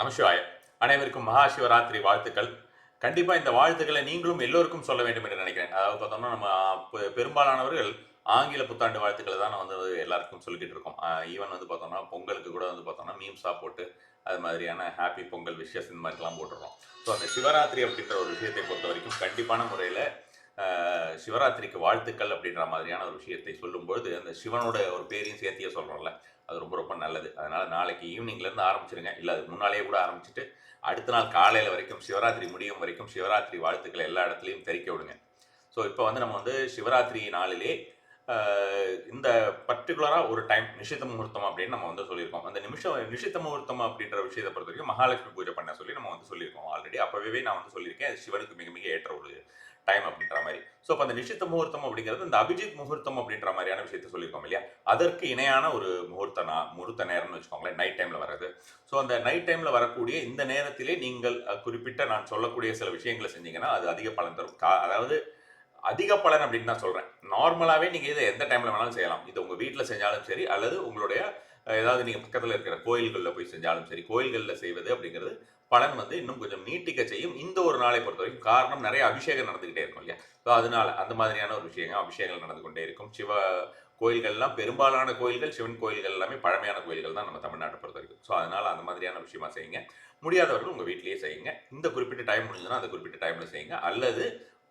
நமசிவாய. அனைவருக்கும் மகா சிவராத்திரி வாழ்த்துக்கள். கண்டிப்பாக இந்த வாழ்த்துக்களை நீங்களும் எல்லோருக்கும் சொல்ல வேண்டும் என்று நினைக்கிறேன். அதாவது பார்த்தோம்னா நம்ம பெரும்பாலானவர்கள் ஆங்கில புத்தாண்டு வாழ்த்துக்களை தான் வந்து எல்லாருக்கும் சொல்லிக்கிட்டு இருக்கோம். ஈவன் வந்து பார்த்தோம்னா பொங்கலுக்கு கூட வந்து பார்த்தோம்னா மீம்ஸாக போட்டு அது மாதிரியான ஹாப்பி பொங்கல் விஷஸ் இந்த மாதிரிலாம் போட்டுருக்கோம். ஸோ அந்த சிவராத்திரி அப்படின்ற ஒரு விஷயத்தை பொறுத்த வரைக்கும் கண்டிப்பான முறையில் சிவராத்திரிக்கு வாழ்த்துக்கள் அப்படின்ற மாதிரியான ஒரு விஷயத்தை சொல்லும்பொழுது அந்த சிவனோட ஒரு பேரையும் சேர்த்தியே சொல்கிறோம்ல அது ரொம்ப ரொம்ப நல்லது. அதனால் நாளைக்கு ஈவினிங்லேருந்து ஆரம்பிச்சிருங்க. இல்லை அதுக்கு முன்னாலேயே கூட ஆரம்பிச்சுட்டு அடுத்த நாள் காலையில் வரைக்கும் சிவராத்திரி முடியும் வரைக்கும் சிவராத்திரி வாழ்த்துக்களை எல்லா இடத்துலையும் தெரிக்க விடுங்க. ஸோ இப்போ வந்து நம்ம வந்து சிவராத்திரி நாளிலே இந்த பர்டிகுலராக ஒரு டைம் நிஷித்த முகூர்த்தம் அப்படின்னு நம்ம வந்து சொல்லியிருக்கோம். அந்த நிமிஷம் நிஷித்த முகூர்த்தம் அப்படின்ற விஷயத்தை பொறுத்த வரைக்கும் மகாலட்சுமி பூஜை பண்ண சொல்லி நம்ம வந்து சொல்லியிருக்கோம் ஆல்ரெடி அப்போவே நான் வந்து சொல்லியிருக்கேன் அது சிவனுக்கு மிக மிக ஏற்ற ஒரு டைம் அப்படின்ற மாதிரி. ஸோ அப்போ அந்த நிஷித்த முகூர்த்தம் அப்படிங்கிறது இந்த அபிஜித் முகூர்த்தம் அப்படின்ற மாதிரியான விஷயத்த சொல்லியிருக்கோம் இல்லையா? அதற்கு இணையான ஒரு முகூர்த்த நா முகூர்த்த நேரம்னு வச்சுக்கோங்களேன் நைட் டைமில் வர்றது. ஸோ அந்த நைட் டைமில் வரக்கூடிய இந்த நேரத்திலே நீங்கள் குறிப்பிட்ட நான் சொல்லக்கூடிய சில விஷயங்களை செஞ்சீங்கன்னா அது அதிக பலன் தரும். கா- அதாவது அதிக பலன் அப்படின்னு நான் சொல்கிறேன் நார்மலாகவே நீங்கள் இதை எந்த டைமில் வேணாலும் செய்யலாம். இது உங்கள் வீட்டில் செஞ்சாலும் சரி அல்லது உங்களுடைய ஏதாவது நீங்கள் பக்கத்தில் இருக்கிற கோயில்களில் போய் செஞ்சாலும் சரி கோயில்களில் செய்வது அப்படிங்கிறது பலன் வந்து இன்னும் கொஞ்சம் நீட்டிக்க செய்யும். இந்த ஒரு நாளை பொறுத்த வரைக்கும் காரணம் நிறைய அபிஷேகம் நடந்துக்கிட்டே இருக்கும் இல்லையா? ஸோ அதனால அந்த மாதிரியான ஒரு விஷயங்கள் அபிஷேகங்கள் நடந்து கொண்டே இருக்கும். சிவ கோயில்கள்லாம் பெரும்பாலான கோயில்கள் சிவன் கோயில்கள் எல்லாமே பழமையான கோயில்கள் தான் நம்ம தமிழ்நாட்டை பொறுத்த வரைக்கும் ஸோ அதனால அந்த மாதிரியான விஷயமா செய்யுங்க. முடியாதவர்கள் உங்கள் வீட்டிலேயே செய்யுங்க. இந்த குறிப்பிட்ட டைம் முடிஞ்சதுன்னா அந்த குறிப்பிட்ட டைமில் செய்யுங்க. அல்லது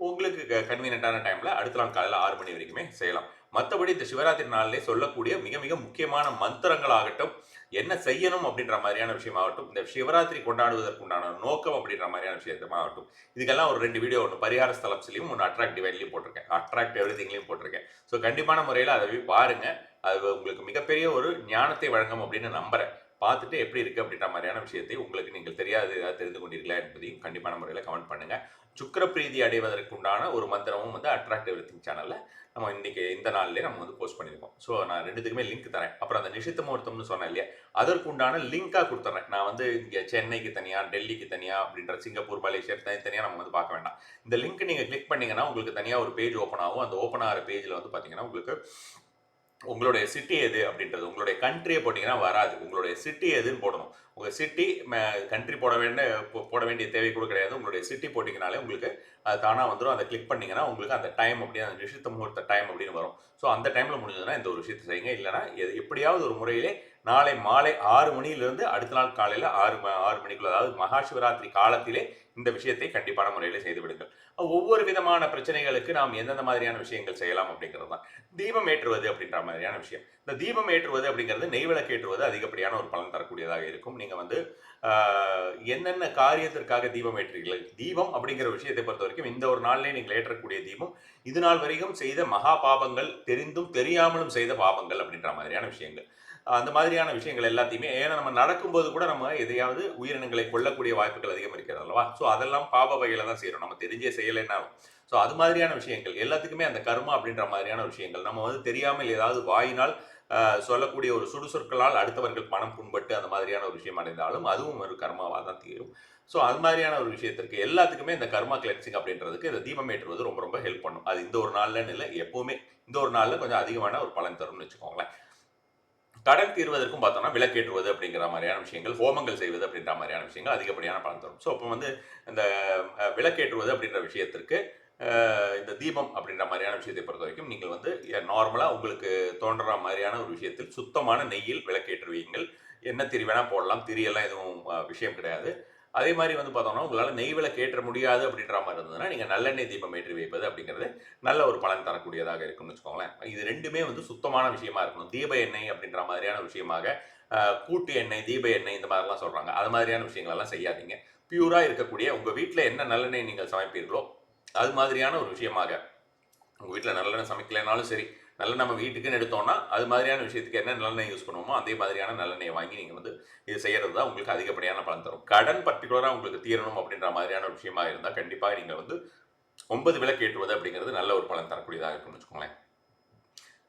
உங்களுக்கு கன்வீனியன்ட்டான டைமில் அடுத்த நாள் காலையில் ஆறு மணி வரைக்குமே செய்யலாம். மற்றபடி இந்த சிவராத்திரி நாளிலே சொல்லக்கூடிய மிக மிக முக்கியமான மந்திரங்களாகட்டும் என்ன செய்யணும் அப்படின்ற மாதிரியான விஷயமாகட்டும் இந்த சிவராத்திரி கொண்டாடுவதற்குண்டான நோக்கம் அப்படின்ற மாதிரியான விஷயமாகட்டும். இதுக்கெல்லாம் ஒரு ரெண்டு வீடியோ ஒன்று பரிகார ஸ்தலம்ஸ்லையும் ஒன்று அட்ராக்டிவ் டிவைன்லையும் போட்டிருக்கேன். அட்ராக்ட் எவ்ரிதிங்லையும் போட்டிருக்கேன். ஸோ கண்டிப்பான முறையில் அதை போய் பாருங்கள் அது உங்களுக்கு மிகப்பெரிய ஒரு ஞானத்தை வழங்கும் அப்படின்னு நம்புகிறேன் பார்த்துட்டு எப்படி இருக்குது அப்படின்ற மாதிரியான விஷயத்தை உங்களுக்கு நீங்கள் தெரியாது ஏதாவது தெரிந்து கொண்டீர்களா என்பதையும் கண்டிப்பான முறையில் கமெண்ட் பண்ணுங்கள் சுக்கர பிரீதி அடைவதற்குண்டான ஒரு மந்திரமும் வந்து அட்ராக்டிவ் எவ்ரிதிங் சேனல்ல நம்ம இன்னைக்கு இந்த நாள்லயே நம்ம வந்து போஸ்ட் பண்ணியிருக்கோம் ஸோ நான் ரெண்டுத்துக்குமே லிங்க் தரேன். அப்புறம் அந்த நிஷித்த முகூர்த்தம்னு சொன்னேன் இல்லையா? அதற்குண்டான லிங்காக கொடுத்துட்றேன் நான் வந்து இங்கே சென்னைக்கு தனியாக டெல்லிக்கு தனியாக அப்படின்ற சிங்கப்பூர் மலேசியா தனியாக நம்ம வந்து பார்க்க வேண்டாம். இந்த லிங்க் நீங்கள் கிளிக் பண்ணீங்கன்னா உங்களுக்கு தனியாக ஒரு பேஜ் ஓப்பன் ஆகும். அந்த ஓப்பன் ஆகிற பேஜில் வந்து பார்த்தீங்கன்னா உங்களுக்கு உங்களுடைய சிட்டி எது அப்படின்றது உங்களுடைய கண்ட்ரியை போட்டிங்கன்னா வராது. உங்களுடைய சிட்டி எதுன்னு போடணும். உங்கள் சிட்டி கண்ட்ரி போட வேண்டிய போ- போட வேண்டிய தேவை கூட கிடையாது. உங்களுடைய சிட்டி போட்டிங்கனாலே உங்களுக்கு அது தானாக வந்துடும் அதை கிளிக் பண்ணிங்கன்னா உங்களுக்கு அந்த டைம் அப்படி அந்த நிஷித்த முகூர்த்த டைம் அப்படின்னு வரும். ஸோ அந்த டைமில் முடிஞ்சதுன்னா இந்த ஒரு விஷயத்தை செய்யுங்க. இல்லைன்னா எ- எப்படியாவது ஒரு முறையிலே நாளை மாலை ஆறு மணியிலிருந்து அடுத்த நாள் காலையில் ஆறு ஆறு மணிக்குள்ள அதாவது மகா சிவராத்திரி காலத்திலே இந்த விஷயத்தை கண்டிப்பான முறையில் செய்து விடுங்கள். ஒவ்வொரு விதமான பிரச்சனைகளுக்கு நாம் எந்தெந்த மாதிரியான விஷயங்கள் செய்யலாம் அப்படிங்கிறது தான். தீபம் ஏற்றுவது அப்படின்ற மாதிரியான விஷயம். இந்த தீபம் ஏற்றுவது அப்படிங்கிறது நெய்விளக்கு ஏற்றுவது அதிகப்படியான ஒரு பலன் தரக்கூடியதாக இருக்கும். நீங்கள் வந்து என்னென்ன காரியத்திற்காக தீபம் ஏற்றுகிறீர்கள் தீபம் அப்படிங்கிற விஷயத்தை பொறுத்த வரைக்கும் இந்த ஒரு நாளிலே நீங்கள் ஏற்றக்கூடிய தீபம் இது நாள் வரைக்கும் செய்த மகா பாபங்கள் தெரிந்தும் தெரியாமலும் செய்த பாபங்கள் அப்படின்ற மாதிரியான விஷயங்கள். அந்த மாதிரியான விஷயங்கள் எல்லாத்தையுமே ஏன்னா நம்ம நடக்கும்போது கூட நம்ம எதையாவது உயிரினங்களை கொல்லக்கூடிய வாய்ப்புகள் அதிகம் இருக்கிறது அல்லவா? ஸோ அதெல்லாம் பாப வகையில தான் செய்கிறோம் நம்ம தெரிஞ்சே செய்யலைன்னாலும். ஸோ அது மாதிரியான விஷயங்கள் எல்லாத்துக்குமே அந்த கர்மா அப்படின்ற மாதிரியான விஷயங்கள். நம்ம வந்து தெரியாமல் ஏதாவது வாயினால் சொல்லக்கூடிய ஒரு சுடுசொற்களால் அடுத்தவர்கள் பணம் புண்பட்டு அந்த மாதிரியான ஒரு விஷயம் அடைந்தாலும் அதுவும் ஒரு கர்மாவாக தான் தீரும். ஸோ அது மாதிரியான ஒரு விஷயத்திற்கு எல்லாத்துக்குமே இந்த கர்மா கிளென்சிங் அப்படின்றதுக்கு இந்த தீபம் ஏற்றுவது ரொம்ப ரொம்ப ஹெல்ப் பண்ணும். அது இந்த ஒரு நாள்லன்னு இல்லை எப்போவுமே இந்த ஒரு நாளில் கொஞ்சம் அதிகமான ஒரு பலன் தரும்னு வச்சுக்கோங்களேன். கடன் தீர்வதற்கும் பார்த்தோம்னா விளக்கேற்றுவது அப்படிங்கிற மாதிரியான விஷயங்கள் ஹோமங்கள் செய்வது அப்படின்ற மாதிரியான விஷயங்கள் அதிகப்படியான பலன் தரும். ஸோ அப்போ வந்து இந்த விளக்கேற்றுவது அப்படின்ற விஷயத்திற்கு இந்த தீபம் அப்படின்ற மாதிரியான விஷயத்தை பொறுத்த வரைக்கும் நீங்கள் வந்து நார்மலாக உங்களுக்கு தோன்ற மாதிரியான ஒரு விஷயத்தில் சுத்தமான நெய்யில் விளக்கேற்றுவீங்கள். என்ன திரி வேணால் போடலாம் திரியெல்லாம் எதுவும் விஷயம் கிடையாது. அதே மாதிரி வந்து பார்த்தோம்னா உங்களால் நெய் விலை கேட்ட முடியாது அப்படின்ற மாதிரி இருந்ததுன்னா நீங்கள் நல்லெண்ணெய் தீபம் ஏற்றி வைப்பது அப்படிங்கிறது நல்ல ஒரு பலன் தரக்கூடியதாக இருக்கும்னு வச்சுக்கோங்களேன். இது ரெண்டுமே வந்து சுத்தமான விஷயமா இருக்கணும். தீப எண்ணெய் அப்படின்ற மாதிரியான விஷயமாக கூட்டு எண்ணெய் தீப எண்ணெய் இந்த மாதிரிலாம் சொல்கிறாங்க அது மாதிரியான விஷயங்களெல்லாம் செய்யாதீங்க. பியூராக இருக்கக்கூடிய உங்கள் வீட்டில் என்ன நல்லெண்ணெய் நீங்கள் சமைப்பீர்களோ அது மாதிரியான ஒரு விஷயமாக உங்கள் வீட்டில் நல்லெண்ணெய் சமைக்கலைனாலும் சரி நல்லெண்ணெய் நம்ம வீட்டுக்குன்னு எடுத்தோம்னா அது மாதிரியான விஷயத்துக்கு என்ன நல்லெண்ணெய் யூஸ் பண்ணுவோமோ அதே மாதிரியான நல்லெண்ணெயை வாங்கி நீங்கள் வந்து இது செய்கிறது தான் உங்களுக்கு அதிகப்படியான பலன் தரும். கடன் பர்டிகுலராக உங்களுக்கு தீரணும் அப்படின்ற மாதிரியான ஒரு விஷயமா இருந்தால் கண்டிப்பாக நீங்கள் வந்து ஒன்பது விளக்கு ஏற்றுவது அப்படிங்கிறது நல்ல ஒரு பலன் தரக்கூடியதாக இருக்கும்னு வச்சுக்கோங்களேன்.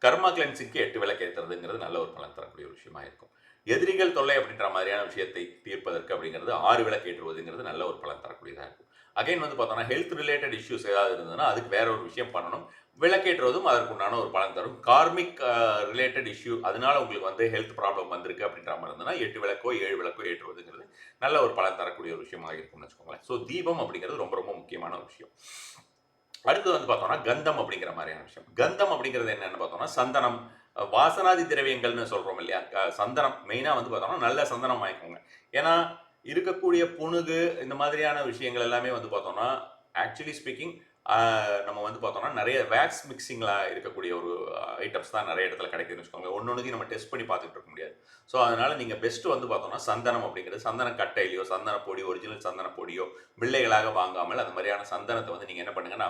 கர்மா கிளென்சிங்க்கு எட்டு விளக்கு ஏற்றுறதுங்கிறது நல்ல ஒரு பலன் தரக்கூடிய ஒரு விஷயமா இருக்கும். எதிரிகள் தொல்லை அப்படின்ற மாதிரியான விஷயத்தை தீர்ப்பதற்கு அப்படிங்கிறது ஆறு விளக்கு ஏற்றுவதுங்கிறது நல்ல ஒரு பலன் தரக்கூடியதாக இருக்கும். அகைன் வந்து பார்த்தோன்னா ஹெல்த் ரிலேட்டட் இஷ்யூஸ் ஏதாவது இருந்ததுன்னா அதுக்கு வேற ஒரு விஷயம் பண்ணணும். விளக்கேற்றுவதும் அதற்குண்டான ஒரு பலன் தரும். கார்மிக் ரிலேட்டட் இஷ்யூ அதனால உங்களுக்கு வந்து ஹெல்த் ப்ராப்ளம் வந்திருக்கு அப்படின்ற மாதிரி இருந்ததுன்னா எட்டு விளக்கோ ஏழு விளக்கோ ஏற்றுவதுங்கிறது நல்ல ஒரு பலன் தரக்கூடிய ஒரு விஷயமாக இருக்கும்னு வச்சுக்கோங்களேன். ஸோ தீபம் அப்படிங்கிறது ரொம்ப ரொம்ப முக்கியமான ஒரு விஷயம். அடுத்து வந்து பார்த்தோம்னா கந்தம் அப்படிங்கிற மாதிரியான விஷயம். கந்தம் அப்படிங்கிறது என்னென்னு பார்த்தோம்னா சந்தனம் வாசனாதி திரவியங்கள்னு சொல்கிறோம் இல்லையா? சந்தனம். மெயினாக வந்து பார்த்தோம்னா நல்ல சந்தனம் வாங்கிக்கோங்க ஏன்னா இருக்கக்கூடிய புணுகு இந்த மாதிரியான விஷயங்கள் எல்லாமே வந்து பார்த்தோம்னா ஆக்சுவலி ஸ்பீக்கிங் நம்ம வந்து பார்த்தோம்னா நிறைய வேக்ஸ் மிக்சிங்கில் இருக்கக்கூடிய ஒரு ஐட்டம்ஸ் தான் நிறைய இடத்துல கிடைக்குதுன்னு வச்சுக்கோங்க ஒன்று நம்ம டெஸ்ட் பண்ணி பார்த்துட்டு இருக்க முடியாது. ஸோ அதனால் நீங்கள் பெஸ்ட்டு வந்து பார்த்தோம்னா சந்தனம் அப்படிங்கிறது சந்தன கட்டையிலையோ சந்தன பொடி ஒரிஜினல் சந்தன பொடியோ பிள்ளைகளாக வாங்காமல் அந்த மாதிரியான சந்தனத்தை வந்து நீங்கள் என்ன பண்ணுங்கன்னா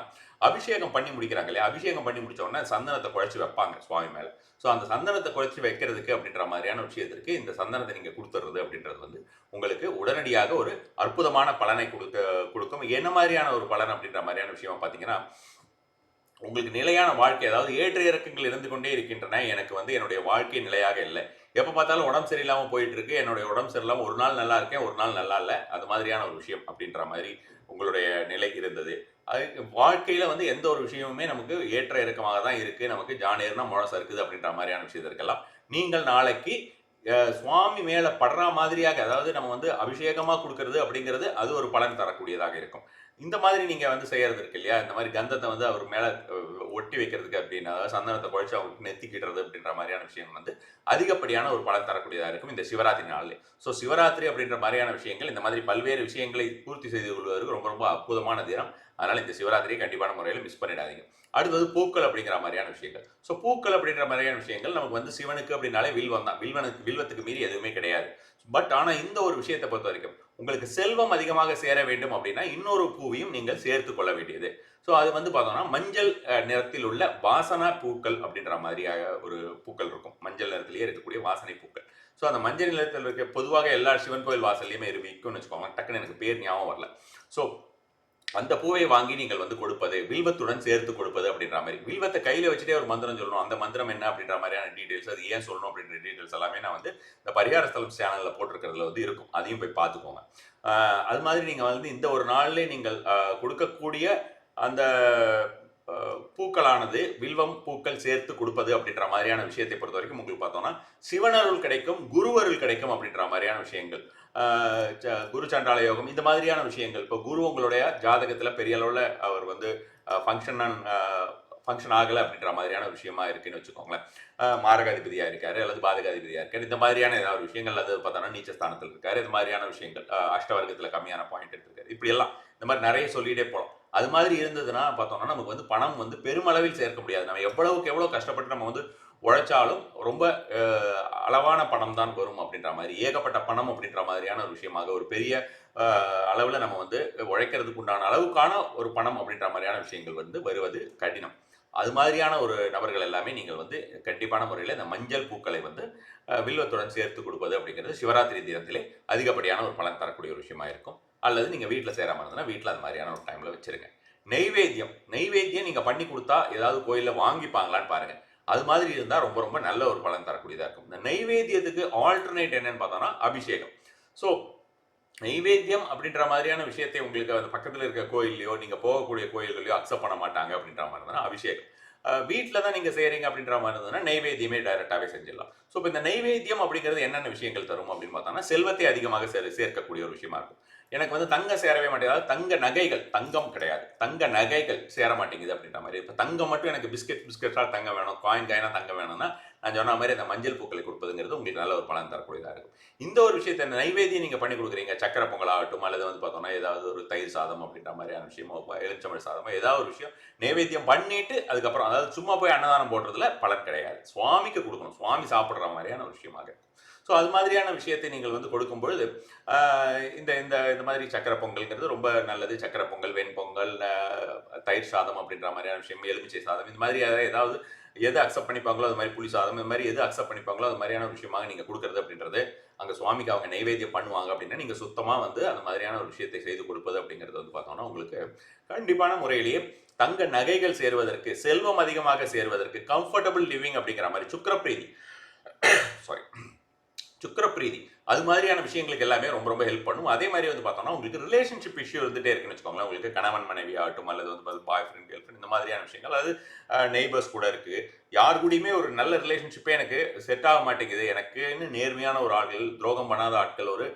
அபிஷேகம் பண்ணி முடிக்கிறாங்க இல்லையா? அபிஷேகம் பண்ணி முடிச்ச உடனே சந்தனத்தை குழச்சி வைப்பாங்க சுவாமி மேலே. ஸோ அந்த சந்தனத்தை குழைச்சி வைக்கிறதுக்கு அப்படின்ற மாதிரியான விஷயத்திற்கு இந்த சந்தனத்தை நீங்கள் கொடுத்துறது அப்படின்றது வந்து உங்களுக்கு உடனடியாக ஒரு அற்புதமான பலனை கொடுக்க கொடுக்கும். என்ன மாதிரியான ஒரு பலன் அப்படின்ற மாதிரியான விஷயமா பார்த்தீங்கன்னா உங்களுக்கு நிலையான வாழ்க்கை அதாவது ஏற்ற இறக்கங்கள் இருந்து கொண்டே இருக்கின்றன எனக்கு வந்து என்னுடைய வாழ்க்கை நிலையாக இல்லை. எப்போ பார்த்தாலும் உடம்பு சரியில்லாமல் போயிட்டு இருக்கு என்னுடைய உடம்பு சரியில்லாமல் ஒரு நாள் நல்லா இருக்கேன் ஒரு நாள் நல்லா இல்லை. அது மாதிரியான ஒரு விஷயம் அப்படின்ற மாதிரி உங்களுடைய நிலை இருந்தது. அது வாழ்க்கையில் வந்து எந்த ஒரு விஷயமுமே நமக்கு ஏற்ற இறக்கமாக தான் இருக்குது நமக்கு ஜானேர்னா முழசம் இருக்குது அப்படின்ற மாதிரியான விஷயத்திற்கெல்லாம் நீங்கள் நாளைக்கு சுவாமி மேலே படுற மாதிரியாக அதாவது நம்ம வந்து அபிஷேகமாக கொடுக்கறது அப்படிங்கிறது அது ஒரு பலன் தரக்கூடியதாக இருக்கும். இந்த மாதிரி நீங்கள் வந்து செய்யறது இருக்கு இல்லையா? இந்த மாதிரி கந்தத்தை வந்து அவர் மேலே ஒட்டி வைக்கிறதுக்கு அப்படின்னா அதாவது சந்தனத்தை குழச்சி அவங்களுக்கு நெத்திக்கிடுறது அப்படின்ற மாதிரியான விஷயம் வந்து அதிகப்படியான ஒரு பலன் தரக்கூடியதாக இருக்கும் இந்த சிவராத்திரி நாளில். ஸோ சிவராத்திரி அப்படின்ற மாதிரியான விஷயங்கள் இந்த மாதிரி பல்வேறு விஷயங்களை பூர்த்தி செய்து கொள்வதற்கு ரொம்ப ரொம்ப அற்புதமான தினம். அதனால் இந்த சிவராத்திரியை கண்டிப்பான முறையில் மிஸ் பண்ணிடாதீங்க. அடுத்தது பூக்கள் அப்படிங்கிற மாதிரியான விஷயங்கள். ஸோ பூக்கள் அப்படின்ற மாதிரியான விஷயங்கள் நமக்கு வந்து சிவனுக்கு அப்படின்னாலே வில்வம் தான். வில்வனுக்கு வில்வத்துக்கு மீறி எதுவுமே கிடையாது. பட் ஆனால் இந்த ஒரு விஷயத்தை பொறுத்த வரைக்கும் உங்களுக்கு செல்வம் அதிகமாக சேர வேண்டும் அப்படின்னா இன்னொரு பூவையும் நீங்கள் சேர்த்து கொள்ள வேண்டியது. ஸோ அது வந்து பார்த்தோம்னா மஞ்சள் நிறத்தில் உள்ள வாசனா பூக்கள் அப்படின்ற மாதிரியாக ஒரு பூக்கள் இருக்கும். மஞ்சள் நிறத்திலேயே இருக்கக்கூடிய வாசனை பூக்கள். ஸோ அந்த மஞ்சள் நிறத்தில் இருக்க பொதுவாக எல்லா சிவன் கோயில் வாசல்லையுமே இரு வச்சுக்கோங்க டக்குன்னு எனக்கு பேர் ஞாபகம் வரல. ஸோ அந்த பூவை வாங்கி நீங்கள் வந்து கொடுப்பது வில்வத்துடன் சேர்த்து கொடுப்பது அப்படின்ற மாதிரி. வில்வத்தை கையில வச்சுட்டே ஒரு மந்திரம் சொல்லணும். அந்த மந்திரம் என்ன அப்படின்ற மாதிரியான டீடைல்ஸ் அது ஏன் சொல்லணும் அப்படின்ற டீடைல்ஸ் எல்லாமே நான் வந்து இந்த பரிகார ஸ்தலம் சேனல்ல போட்டிருக்கிறதுல வந்து இருக்கும். அதையும் போய் பார்த்துக்கோங்க. அது மாதிரி நீங்க வந்து இந்த ஒரு நாள்லேயே நீங்கள் கொடுக்கக்கூடிய அந்த பூக்களானது வில்வம் பூக்கள் சேர்த்து கொடுப்பது அப்படின்ற மாதிரியான விஷயத்தை பொறுத்த வரைக்கும் உங்களுக்கு பார்த்தோம்னா சிவனருள் கிடைக்கும் குருவருள் கிடைக்கும் அப்படின்ற மாதிரியான விஷயங்கள். குரு சண்டால யோகம் இந்த மாதிரியான விஷயங்கள். இப்போ குரு உங்களுடைய ஜாதகத்தில் பெரிய அளவில் அவர் வந்து ஃபங்க்ஷன் ஃபங்க்ஷன் ஆகலை அப்படின்ற மாதிரியான விஷயமா இருக்குன்னு வச்சுக்கோங்களேன். மாரகாதிபதியாக இருக்காரு அல்லது பாதகாதிபதியாக இருக்காரு இந்த மாதிரியான ஏதாவது ஒரு விஷயங்கள் அது பார்த்தோன்னா நீச்சஸ்தானத்தில் இருக்காரு இது மாதிரியான விஷயங்கள் அஷ்டவர்க்கத்தில் கம்மியான பாயிண்ட் எடுத்திருக்காரு இப்படி எல்லாம் இந்த மாதிரி நிறைய சொல்லிகிட்டே போகலாம் அது மாதிரி இருந்ததுன்னா பார்த்தோம்னா நமக்கு வந்து பணம் வந்து பெருமளவில் சேர்க்க முடியாது. நம்ம எவ்வளவுக்கு எவ்வளோ கஷ்டப்பட்டு நம்ம வந்து உழைச்சாலும் ரொம்ப அளவான பணம் தான் வரும் அப்படின்ற மாதிரி ஏகப்பட்ட பணம் அப்படின்ற மாதிரியான ஒரு விஷயமாக ஒரு பெரிய அளவில் நம்ம வந்து உழைக்கிறதுக்கு உண்டான அளவுக்கான ஒரு பணம் அப்படின்ற மாதிரியான விஷயங்கள் வந்து வருவது கடினம். அது மாதிரியான ஒரு நபர்கள் எல்லாமே நீங்கள் வந்து கண்டிப்பான முறையில் இந்த மஞ்சள் பூக்களை வந்து வில்வத்துடன் சேர்த்து கொடுப்பது அப்படிங்கிறது சிவராத்திரி தினத்திலே அதிகப்படியான ஒரு பலன் தரக்கூடிய ஒரு விஷயமா இருக்கும். அல்லது நீங்கள் வீட்டில் சேராம இருந்ததுன்னா வீட்டில் அது மாதிரியான ஒரு டைமில் வச்சுருங்க. நெய்வேத்தியம் நெய்வேத்தியம் நீங்கள் பண்ணி கொடுத்தா ஏதாவது கோயிலில் வாங்கிப்பாங்களான்னு பாருங்கள் அது மாதிரி இருந்தால் ரொம்ப ரொம்ப நல்ல ஒரு பலன் தரக்கூடியதாக இருக்கும். இந்த நெய்வேத்தியத்துக்கு ஆல்டர்னேட் என்னன்னு பார்த்தோம்னா அபிஷேகம். ஸோ நைவேத்தியம் அப்படின்ற மாதிரியான விஷயத்தை உங்களுக்கு அந்த பக்கத்தில் இருக்க கோயில்லையோ நீங்கள் போகக்கூடிய கோயில்களையோ அக்செப்ட் பண்ண மாட்டாங்க அப்படின்ற மாதிரி இருந்ததுன்னா அபிஷேகம். வீட்டில் தான் நீங்கள் செய்கிறீங்க அப்படின்ற மாதிரி இருந்ததுன்னா நெய்வேத்தியமே டைரெக்டாகவே செஞ்சிடலாம். ஸோ இப்போ இந்த நைவேத்தியம் அப்படிங்கிறது என்னென்ன விஷயங்கள் தரும் அப்படின்னு பார்த்தோம்னா செல்வத்தை அதிகமாக சே சேர்க்கக்கூடிய ஒரு விஷயமா இருக்கும். எனக்கு வந்து தங்கம் சேரவே மாட்டேங்குது. தங்க நகைகள் தங்கம் கிடையாது. தங்க நகைகள் சேர மாட்டேங்குது அப்படின்ற மாதிரி. இப்போ தங்கம் மட்டும் எனக்கு பிஸ்கெட் பிஸ்கெட்டாக தங்கம் வேணும். காயின் காயினாக தங்கம் வேணும்னா நான் சொன்ன மாதிரி அந்த மஞ்சள் பூக்களை கொடுப்பதுங்கிறது உங்களுக்கு நல்ல ஒரு பலன் தரக்கூடியதாக இருக்கும். இந்த ஒரு விஷயத்தை நைவேத்தியம் நீங்கள் பண்ணி கொடுக்குறீங்க? சக்கரை பொங்கல் ஆகட்டும் அல்லது வந்து பார்த்தோம்னா ஏதாவது ஒரு தயிர் சாதம் அப்படின்ற மாதிரியான விஷயமோ எலுச்சமிழ் சாதமோ ஏதாவது ஒரு விஷயம் நைவேத்தியம் பண்ணிட்டு அதுக்கப்புறம் அதாவது சும்மா போய் அன்னதானம் போடுறதுல பலன் கிடையாது. சுவாமிக்கு கொடுக்கணும். சுவாமி சாப்பிட்ற மாதிரியான ஒரு விஷயமாக. இருக்கும் ஸோ அது மாதிரியான விஷயத்தை நீங்கள் வந்து கொடுக்கும்பொழுது இந்த இந்த இந்த மாதிரி சக்கரை பொங்கல்ங்கிறது ரொம்ப நல்லது. சக்கரை பொங்கல் வெண்பொங்கல் தயிர் சாதம் அப்படின்ற மாதிரியான விஷயம் எலுமிச்சை சாதம் இந்த மாதிரி ஏதாவது எது அக்செப்ட் பண்ணிப்பாங்களோ அது மாதிரி புளி சாதம் இந்த மாதிரி எது அக்செப்ட் பண்ணிப்பாங்களோ அது மாதிரியான விஷயமாக நீங்கள் கொடுக்குறது அப்படின்றது அங்கே சுவாமிக்கு அவங்க நைவேத்தியம் பண்ணுவாங்க அப்படின்னா நீங்கள் சுத்தமாக வந்து அந்த மாதிரியான ஒரு விஷயத்தை செய்து கொடுப்பது அப்படிங்கிறது வந்து பார்த்தோம்னா உங்களுக்கு கண்டிப்பான முறையிலேயே தங்க நகைகள் சேருவதற்கு செல்வம் அதிகமாக சேருவதற்கு கம்ஃபர்டபுள் லிவிங் அப்படிங்கிற மாதிரி சுக்கரப்பிரீதி. சாரி சுக்கரப்பிரீதி. அது மாதிரியான விஷயங்களுக்கு எல்லாமே ரொம்ப ரொம்ப ஹெல்ப் பண்ணும். அதே மாதிரி வந்து பார்த்தோம்னா உங்களுக்கு ரிலேஷன்ஷிப் இஷ்யூ இருந்துகிட்டே இருக்குன்னு வச்சுக்கோங்களேன். உங்களுக்கு கணவன் மனைவி ஆகட்டும் அல்லது வந்து பாய் ஃப்ரெண்ட் கேர்ள் ஃப்ரெண்ட் இந்த மாதிரியான விஷயங்கள். அது நெய்பர்ஸ் கூட இருக்கு. யார் கூடயுமே ஒரு நல்ல ரிலேஷன்ஷிப்பே எனக்கு செட் ஆக மாட்டேங்குது. எனக்குன்னு நேர்மையான ஒரு ஆட்கள் துரோகம் பண்ணாத ஆட்கள் ஒரு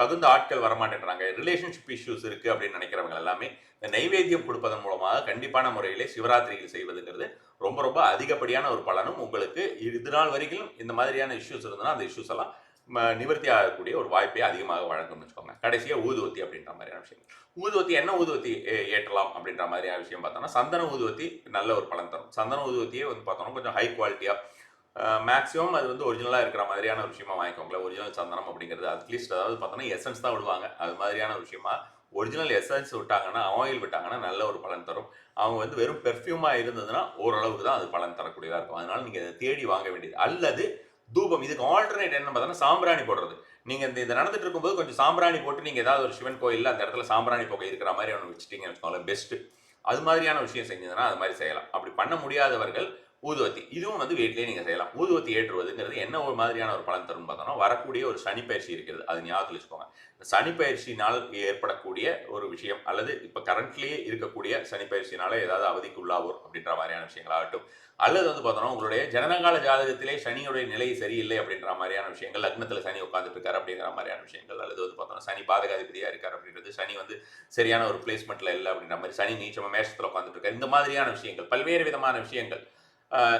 தகுந்த ஆட்கள் வரமாட்டேன்றாங்க. ரிலேஷன்ஷிப் இஷ்யூஸ் இருக்குது அப்படின்னு நினைக்கிறவங்க எல்லாமே இந்த நைவேத்தியம் கொடுப்பதன் மூலமாக கண்டிப்பான முறையிலே சிவராத்திரியில் செய்வதுங்கிறது ரொம்ப ரொம்ப அதிகப்படியான ஒரு பலனும் உங்களுக்கு இது நாள் வரைக்கும் இந்த மாதிரியான இஷ்யூஸ் இருந்ததுன்னா அந்த இஷ்யூஸ் எல்லாம் ம, நிவர்த்தி ஆகக்கூடிய ஒரு வாய்ப்பை அதிகமாக வழங்கும்னு வச்சுக்கோங்க. கடைசியாக ஊதுவத்தி அப்படின்ற மாதிரியான விஷயம் ஊதுவத்தி என்ன ஊதுவத்தி ஏற்றலாம் அப்படின்ற மாதிரியான விஷயம் பார்த்தோம்னா சந்தன ஊதுவத்தி நல்ல ஒரு பலன் தரும். சந்தன ஊதுவத்தியே வந்து பார்த்தோம்னா கொஞ்சம் ஹை குவாலிட்டியாக மேக்ஸிமம் அது வந்து ஒரிஜினலாக இருக்கிற மாதிரியான ஒரு விஷயமா வாங்கிக்கோங்களேன். ஒரிஜினல் சந்தனம் அப்படிங்கிறது அட்லீஸ்ட் அதாவது பார்த்தோன்னா எசன்ஸ் தான் விடுவாங்க. அது மாதிரியான ஒரு விஷயமா ஒரிஜினல் எசன்ஸ் விட்டாங்கன்னா ஆயில் விட்டாங்கன்னா நல்ல ஒரு பலன் தரும். அவங்க வந்து வெறும் பெர்ஃப்யூமாக இருந்ததுன்னா ஓரளவுக்கு தான் அது பலன் தரக்கூடியதாக இருக்கும். அதனால நீங்கள் அதை தேடி வாங்க வேண்டியது. அல்லது தூபம் இதுக்கு ஆல்டர்னேட் என்ன பார்த்தோன்னா சாம்பிராணி போடுறது. நீங்கள் இந்த இது நடந்துட்டு இருக்கும்போது கொஞ்சம் சாம்பிராணி போட்டு நீங்கள் ஏதாவது ஒரு சிவன் கோயிலில் அந்த இடத்துல சாம்பிராணி போக இருக்கிற மாதிரி ஒன்று வச்சுட்டீங்கன்னு வச்சுக்கோங்களேன் பெஸ்ட்டு அது மாதிரியான விஷயம் செஞ்சதுன்னா அது மாதிரி செய்யலாம். அப்படி பண்ண முடியாதவர்கள் ஊதுவத்தி. இதுவும் வந்து வீட்டிலேயே நீங்கள் செய்யலாம். ஊதுவத்தி ஏற்றுவதுங்கிறது என்ன ஒரு மாதிரியான ஒரு பலன் தரும்னு பார்த்தோம்னா வரக்கூடிய ஒரு சனி பயிற்சி இருக்கிறது. அது ஞாபகத்தில் வச்சுக்கோங்க. சனிப்பயிற்சினால் சனி ஏற்படக்கூடிய ஒரு விஷயம் அல்லது இப்போ கரண்ட்லேயே இருக்கக்கூடிய சனி ஏதாவது அவதிக்கு உள்ளாகும் அப்படின்ற மாதிரியான விஷயங்களாகட்டும். அல்லது வந்து பார்த்தோம்னா உங்களுடைய ஜனனகால ஜாதகத்திலே சனியுடைய நிலை சரியில்லை அப்படின்ற மாதிரியான விஷயங்கள் லக்னத்தில் சனி உட்காந்துட்டு இருக்காரு அப்படிங்கிற மாதிரியான விஷயங்கள் அல்லது வந்து பார்த்தோம்னா சனி பாதகாதிபதியாக இருக்கார் அப்படின்றது சனி வந்து சரியான ஒரு பிளேஸ்மெண்ட்டில் இல்லை அப்படின்ற மாதிரி சனி நீச்சமாக மேஷத்தில் உட்காந்துட்டு இருக்காரு இந்த மாதிரியான விஷயங்கள் பல்வேறு விதமான விஷயங்கள்.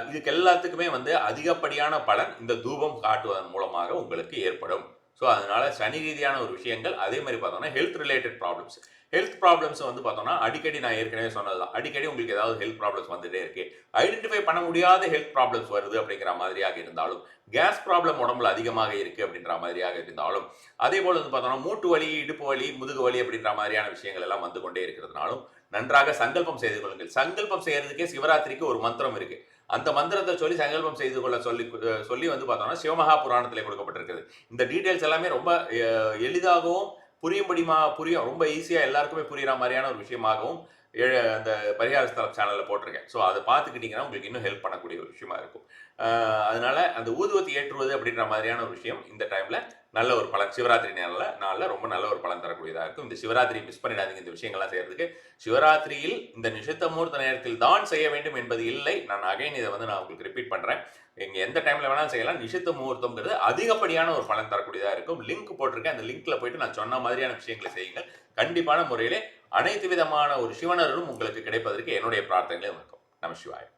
இதுக்கு எல்லாத்துக்குமே வந்து அதிகப்படியான பலன் இந்த தூபம் காட்டுவதன் மூலமாக உங்களுக்கு ஏற்படும். ஸோ அதனால சனி ரீதியான ஒரு விஷயங்கள் அதே மாதிரி பார்த்தோம்னா health related problems health problems வந்து பார்த்தோம்னா அடிக்கடி நான் ஏற்கனவே சொன்னதுதான் அடிக்கடி உங்களுக்கு ஏதாவது ஹெல்த் ப்ராப்ளம்ஸ் வந்துட்டே இருக்கு. ஐடென்டிஃபை பண்ண முடியாத ஹெல்த் ப்ராப்ளம்ஸ் வருது அப்படிங்கிற மாதிரியாக இருந்தாலும் கேஸ் ப்ராப்ளம் உடம்புல அதிகமாக இருக்கு அப்படின்ற மாதிரியாக இருந்தாலும் அதே போல் வந்து பார்த்தோம்னா மூட்டு வலி இடுப்பு வலி முதுகு வலி அப்படின்ற மாதிரியான விஷயங்கள் எல்லாம் வந்து கொண்டே இருக்கிறதுனாலும் நன்றாக சங்கல்பம் செய்து கொள்ளுங்கள். சங்கல்பம் செய்யறதுக்கே சிவராத்திரிக்கு ஒரு மந்திரம் இருக்குது அந்த மந்திரத்தை சொல்லி சங்கல்பம் செய்து கொள்ள சொல்லி சொல்லி வந்து பார்த்தோம்னா சிவமகா புராணத்தில் கொடுக்கப்பட்டிருக்குது. இந்த டீட்டெயில்ஸ் எல்லாமே ரொம்ப எளிதாகவும் புரியும்படிமா புரியும் ரொம்ப ஈஸியாக எல்லாருக்குமே புரியுற மாதிரியான ஒரு விஷயமாகவும் ஏ- அந்த பரிகார ஸ்தலம் சேனலில் போட்டிருக்கேன். ஸோ அதை பார்த்துக்கிட்டிங்கன்னா உங்களுக்கு இன்னும் ஹெல்ப் பண்ணக்கூடிய ஒரு விஷயமா இருக்கும். அதனால அந்த ஊதுவத்தை ஏற்றுவது அப்படின்ற மாதிரியான ஒரு விஷயம் இந்த டைமில் நல்ல ஒரு பலன். சிவராத்திரி நேரில் நாளில் ரொம்ப நல்ல ஒரு பலன் தரக்கூடியதாக இருக்கும். இந்த சிவராத்திரி மிஸ் பண்ணிடாதீங்க இந்த விஷயங்கள்லாம் செய்யறதுக்கு. சிவராத்திரியில் இந்த நிஷித்த முகூர்த்த நேரத்தில் தான் செய்ய வேண்டும் என்பது இல்லை. நான் அகைன் இதை வந்து நான் உங்களுக்கு ரிப்பீட் பண்ணுறேன் எங்கள் எந்த டைமில் வேணாலும் செய்யலாம். நிஷித்த முகூர்த்தம்ங்கிறது அதிகப்படியான ஒரு பலன் தரக்கூடியதாக இருக்கும். லிங்க் போட்டிருக்கேன். அந்த லிங்க்கில் போயிட்டு நான் சொன்ன மாதிரியான விஷயங்களை செய்யுங்கள். கண்டிப்பான முறையிலே அனைத்து விதமான ஒரு சிவனரும் உங்களுக்கு கிடைப்பதற்கு என்னுடைய பிரார்த்தனைகளும் இருக்கும் நம சிவாய்.